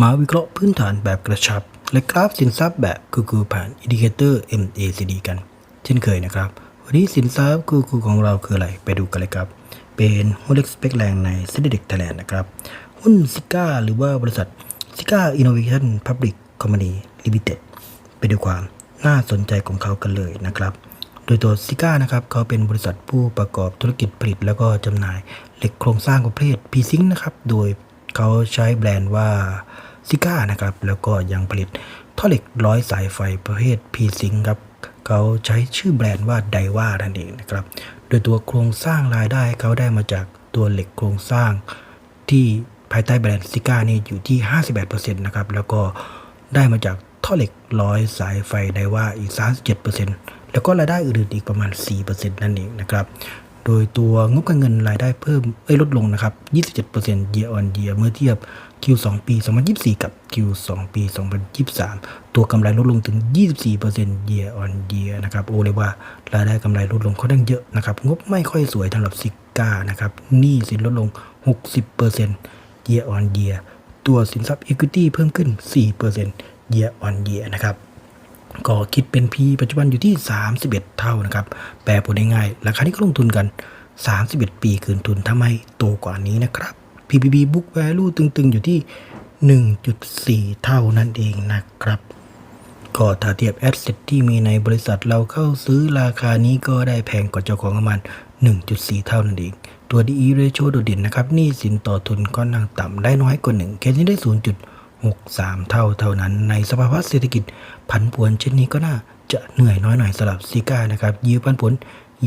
มาวิเคราะห์พื้นฐานแบบกระชับ และกราฟสินทรัพย์แบบกูกูผ่านอินดิเคเตอร์ MACD กัน เช่นเคยนะครับ วันนี้สินทรัพย์กูกูของเราคืออะไร ไปดูกันเลยครับ เป็นหุ้นเล็กสเปกแรงในเซ็นดิกไทยแลนด์นะครับ หุ้นซิก้าหรือว่าบริษัทซิก้าอินโนเวชั่นพับลิกคอมพานีลิมิเต็ดไปดูความน่าสนใจของเขากันเลยนะครับ โดยตัวซิก้านะครับเขาเป็นบริษัทผู้ประกอบธุรกิจผลิต แล้วก็จำหน่ายเหล็กโครงสร้างประเภทพีซิงนะครับ โดยเขาใช้แบรนด์ว่า ซิก้านะครับ แล้วก็ยังผลิตท่อเหล็กร้อยสายไฟประเภทพีซิงครับเขาใช้ชื่อแบรนด์ว่าไดว่านั่นเองนะครับ โดยตัวโครงสร้างรายได้เขาได้มาจากตัวเหล็กโครงสร้าง ที่ภายใต้แบรนด์ซิก้านี่อยู่ที่ 58%นะครับ แล้วก็ได้มาจากท่อเหล็กร้อยสายไฟไดว่าอีก 37%แล้วก็รายได้อื่นๆอีกประมาณ 4%นั่นเองนะครับ โดยตัวงบการเงินรายได้เพิ่มเอ้ยลดลงนะครับ 27% year on year เมื่อเทียบ Q2 ปี 2024 กับ Q2 ปี 2023 ตัวกำไรลดลงถึง 24% year on year นะครับโอ้เลยว่ารายได้กำไรลดลงค่อนข้างเยอะนะครับงบไม่ค่อยสวยสำหรับซิก้านะครับหนี้สินลดลง 60% year on year ตัวสินทรัพย์ equity เพิ่มขึ้น 4% year on year นะครับ ก็คิดเป็น P ปัจจุบันอยู่ที่ 31 เท่านะครับ แปลผลง่ายๆราคาที่เขาลงทุนกัน 31 ปีคืนทุนถ้าไมโตกว่านี้นะครับ PBB book value ตึงๆ อยู่ที่ 1.4 เท่านั่นเองนะครับ ก็ถ้าเทียบแอสเซทที่มีในบริษัทเราเข้าซื้อราคานี้ก็ได้แพงกว่าเจ้าของประมาณ 1.4 เท่านั่นเอง ตัว DE ratio โดดเด่นนะครับ นี้สินต่อทุนก็นั่งต่ำได้น้อยกว่า1แค่นี้ได้ 6-3 เท่าเท่านั้น ในสภาวะเศรษฐกิจผันผวนเช่นนี้ก็น่าจะเหนื่อยน้อยหน่อยสำหรับซิก้านะครับยิวปันผล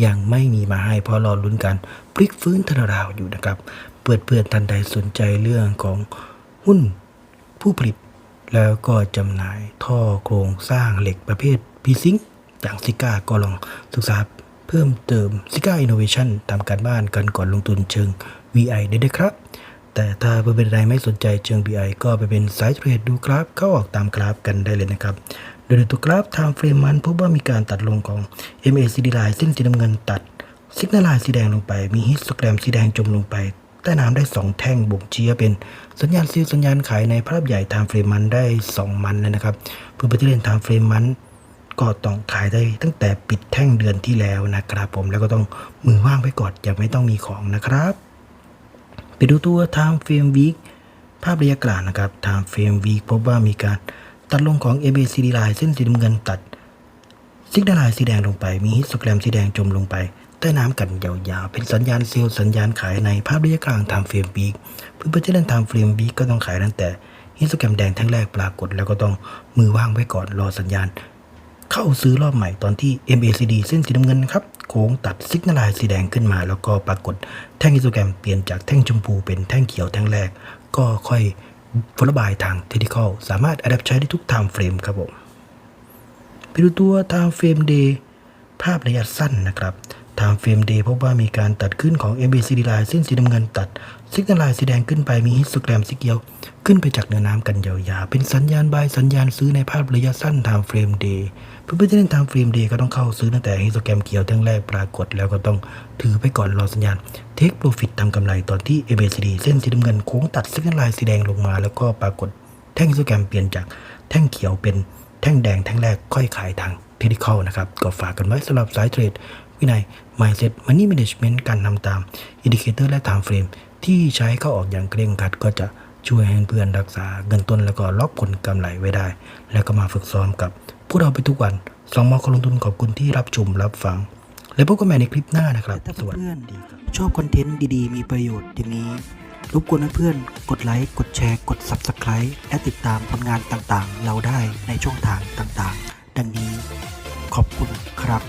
ยังไม่มีมาให้เพราะรอลุ้นการพลิกฟื้นทนาราวอยู่นะครับเปิดเพื่อนทันใดสนใจเรื่องของหุ้นผู้ผลิต แล้วก็จำหน่ายท่อโครงสร้างเหล็กประเภทพีซิงอย่างซิก้าก็ลองศึกษาเพิ่มเติมซิก้าอินโนเวชันตามการบ้านกันก่อนลงทุนเชิง VI ได้ด้วยครับ แต่ถ้าเพื่อนๆใดไม่สนใจเชิง VI ก็ไปเป็นสายเทรดดูกราฟเข้าออกตามกราฟกันได้เลยนะครับ โดยในตัวกราฟ Time Frame มันพบว่ามีการตัดลงของ MACD line เส้นสีน้ำเงินตัดสิกนาลายสีแดงลงไป มีฮิสโตแกรมสีแดงจมลงไป ใต้น้ำได้ 2 แท่งบ่งชี้เป็นสัญญาณซื้อสัญญาณขายในภาพใหญ่ Time Frame มันได้ 2 มันเลยนะครับ เพื่อไปที่เล่น Time Frame มันก็ต้องขายได้ตั้งแต่ปิดแท่งเดือนที่แล้วนะครับผมแล้วก็ต้องมือว่างไว้ก่อนอย่าไม่ต้องมีของนะครับ ไปดูตัว Time Frame Week ภาพระยะกลางนะครับ Time Frame Week พบว่ามีการตัดลงของ ABCD line เส้นสีน้ำเงินตัดซิกนาลายสีแดงลงไป มีฮิสโตแกรมสีแดงจมลงไปใต้น้ำกันยาวๆ เป็นสัญญาณเซลล์สัญญาณขายในภาพระยะกลางไทม์เฟรมบีกเพื่อจะเล่นไทม์เฟรมบีกก็ต้องขายตั้งแต่ฮิสโตแกรมแดงแท่งแรกปรากฏ แล้วก็ต้องมือว่างไว้ก่อนรอสัญญาณ เข้าซื้อรอบใหม่ตอนที่ MACD เส้นสีน้ำเงินนะครับโค้งตัดซิกนาลายสีแดงขึ้นมา แล้วก็ปรากฏแท่งอิสโตแกรมเปลี่ยนจากแท่งชมพูเป็นแท่งเขียวแท่งแรก ก็ค่อยฟลบายทางเทคนิคอลสามารถอัดใช้ได้ทุกไทม์เฟรมครับผมไปดูตัวไทม์เฟรมเดย์ ภาพระยะสั้นนะครับ Time Frame Day พบว่ามีการตัดขึ้นของ MACD line เส้นสีน้ำเงินตัดซิกนาลายสีแดงขึ้นไปมีฮิสโตแกรมสีเขียว ขึ้นไปจากเนื้อน้ำกันยาวๆเป็นสัญญาณบายสัญญาณซื้อในภาพระยะสั้น Time Frame Day เพื่อจะเล่น Time Frame Day ก็ต้องเข้าซื้อตั้งแต่ฮิสโตแกรมเขียวแท่งแรกปรากฏแล้วก็ต้องถือไปก่อนรอสัญญาณ Take Profit ทำกำไรตอนที่ MACD เส้นสีน้ำเงินโค้งตัดซิกนาลายสีแดงลงมา แล้วก็ปรากฏแท่งฮิสโตแกรมเปลี่ยนจากแท่งเขียวเป็นแท่งแดงแท่งแรกค่อยขายทาง เทคนิคอลนะครับ ก็ฝากกันไว้สำหรับสายเทรด วินัย Mindset Money Management การนำตามอินดิเคเตอร์และ Time Frame ที่ใช้เข้าออกอย่างเคร่งครัดก็จะช่วยให้เพื่อนรักษาเงินต้นแล้วก็ล็อกผลกำไรไว้ได้ แล้วก็มาฝึกซ้อมกับพวกเราไปทุกวันสองมอคนลงทุนขอบคุณที่รับชมรับฟัง และพบกันใหม่ในคลิปหน้านะครับถ้าสวัสเพื่อนดีครับๆชอบคอนเทนต์ดีๆ มีประโยชน์อย่างนี้รบกวนเพื่อนๆกดไลค์ กดแชร์ กด Subscribe และติดตามผลงานต่างๆ เราได้ในช่องทางต่างๆ ดังนี้ ขอบคุณครับ